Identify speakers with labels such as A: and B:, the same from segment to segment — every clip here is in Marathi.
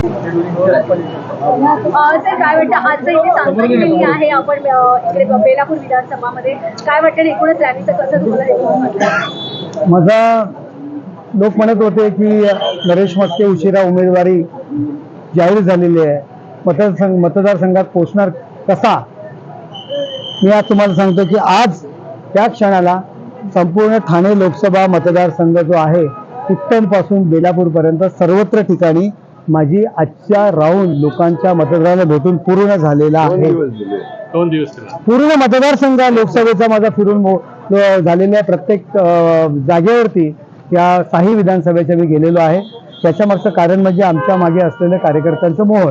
A: सर काय वाटतं? आजचं इथे सांगली रॅली आहे आपण इकडे बेलापूर विधानसभामध्ये. काय वाटतं? एकूणच रॅलीचं कसं तुम्हाला
B: माझा लोक म्हणत होते की नरेश मस्के उशिरा उमेदवारी जाहीर झालेली आहे. मतदारसंघ मतदारसंघात पोचणार कसा? मी आज तुम्हाला सांगतो की आज त्या क्षणाला संपूर्ण ठाणे लोकसभा मतदारसंघ जो आहे उत्तमपासून बेलापूरपर्यंत सर्वत्र ठिकाणी माझी आजच्या राऊंड लोकांच्या मतदाराला भेटून पूर्ण झालेला आहे.
C: दोन दिवस
B: पूर्ण मतदारसंघ लोकसभेचा माझा फिरून झालेल्या प्रत्येक जागेवरती या काही विधानसभेच्या मी गेलेलो आहे. त्याच्या मागचं कारण म्हणजे आमच्या मागे असलेल्या कार्यकर्त्यांचं मोह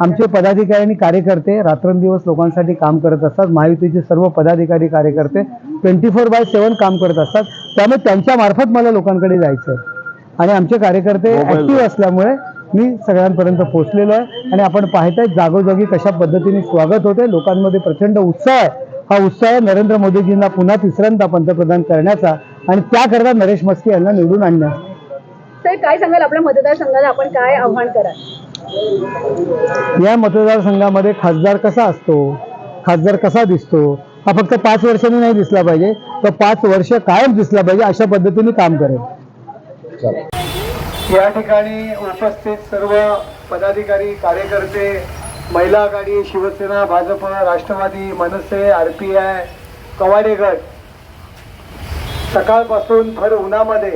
B: आमचे पदाधिकारी आणि कार्यकर्ते रात्रंदिवस लोकांसाठी काम करत असतात. महायुतीचे सर्व पदाधिकारी कार्यकर्ते ट्वेंटी फोर बाय सेवन काम करत असतात. त्यामुळे त्यांच्या मार्फत मला लोकांकडे जायचं आहे. आणि आमचे कार्यकर्ते ऍक्टिव्ह असल्यामुळे मी सगळ्यांपर्यंत पोहोचलेलो आहे आणि आपण पाहताय जागोजागी कशा पद्धतीने स्वागत होते लोकांमध्ये प्रचंड उत्साह आहे. हा उत्साह नरेंद्र मोदीजींना पुन्हा तिसऱ्यांदा पंतप्रधान करण्याचा आणि त्याकरता नरेश मस्के यांना निवडून आणण्याचा.
A: सर काय सांगाल? आपल्या मतदारसंघाला आपण काय आव्हान कराल?
B: या मतदारसंघामध्ये खासदार कसा असतो? खासदार कसा दिसतो? हा फक्त पाच वर्षांनी नाही दिसला पाहिजे. तर पाच वर्ष कायम दिसला पाहिजे अशा पद्धतीने काम करेल. या ठिकाणी उपस्थित सर्व पदाधिकारी कार्यकर्ते महिला आघाडी Shivsena Bhajap Rashtravadi Manse R P I कवाडेगड सकाळपासून भर उन्हामध्ये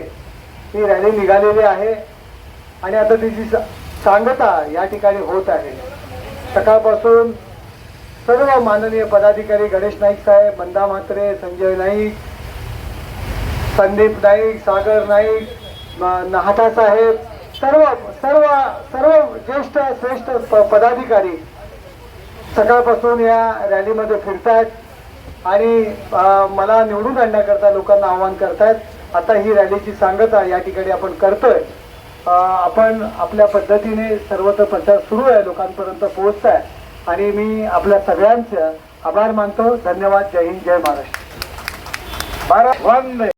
B: ही रॅली निघालेली आहे आणि आता तिची सांगता या ठिकाणी होत आहे. सकाळपासून सर्व माननीय पदाधिकारी गणेश नाईक साहेब मंदा म्हात्रे संजय नाईक संदीप नाईक सागर नाईक म- नाहटा साहेब सर्व सर्व सर्व ज्येष्ठ श्रेष्ठ प- पदाधिकारी सकाळपासून या रॅलीमध्ये फिरतायत आणि मला निवडून आणण्याकरता लोकांना आवाहन करतायत. आता ही रॅलीची सांगता या ठिकाणी आपण करतोय. आपण आपल्या पद्धतीने सर्वत्र प्रचार सुरू आहे लोकांपर्यंत पोहोचताय. आणि मी आपल्या सगळ्यांचं आभार मानतो. धन्यवाद. जय हिंद. जय महाराष्ट्र. भारत वंदे.